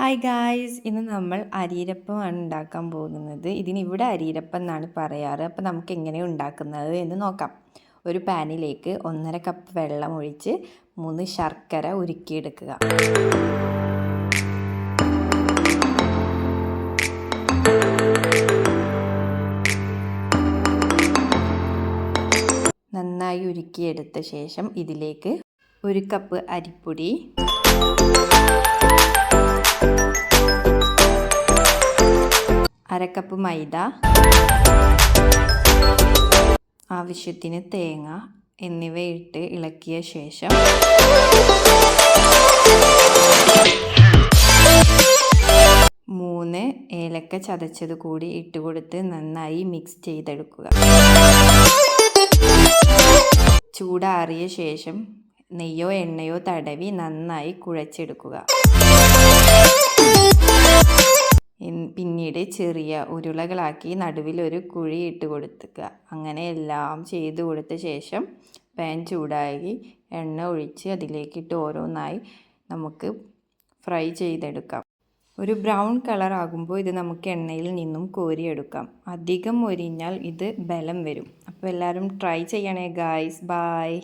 Hi guys ഇന്ന് നമ്മൾ അരിയിരപ്പമാണ് ഉണ്ടാക്കാൻ പോകുന്നത്. ഇതിന് ഇവിടെ അരിയിരപ്പം എന്നാണ് പറയാറ്. അപ്പോൾ നമുക്ക് എങ്ങനെ ഉണ്ടാക്കുന്നത് എന്ന് നോക്കാം. ഒരു പാനിലേക്ക് ഒന്നര കപ്പ് വെള്ളം ഒഴിച്ച് മൂന്ന് ശർക്കര ഉരുക്കിയെടുക്കുക. നന്നായി ഉരുക്കിയെടുത്ത ശേഷം ഇതിലേക്ക് ഒരു കപ്പ് അരിപ്പൊടി. അരക്കപ്പ് മൈദ. ആവശ്യത്തിന് തേങ്ങ എന്നിവ ഇട്ട് ഇളക്കിയ ശേഷം മൂന്ന് ഏലക്ക ചതച്ചത് കൂടി ഇട്ടുകൊടുത്ത് നന്നായി മിക്സ് ചെയ്തെടുക്കുക. ചൂടാറിയ ശേഷം നെയ്യോ എണ്ണയോ തടവി നന്നായി കുഴച്ചെടുക്കുക. പിന്നീട് ചെറിയ ഉരുളകളാക്കി നടുവിൽ ഒരു കുഴി ഇട്ട് കൊടുത്തുക അങ്ങനെ എല്ലാം ചെയ്ത് കൊടുത്ത ശേഷം പാൻ ചൂടാക്കി എണ്ണ ഒഴിച്ച് അതിലേക്കിട്ട് ഓരോന്നായി നമുക്ക് ഫ്രൈ ചെയ്തെടുക്കാം. ഒരു ബ്രൗൺ കളർ ആകുമ്പോൾ ഇത് നമുക്ക് എണ്ണയിൽ നിന്നും കോരിയെടുക്കാം. അധികം മൊരിഞ്ഞാൽ ഇത് ബലം വരും. അപ്പോൾ എല്ലാവരും ട്രൈ ചെയ്യണേ ഗായ്സ്. ബായ്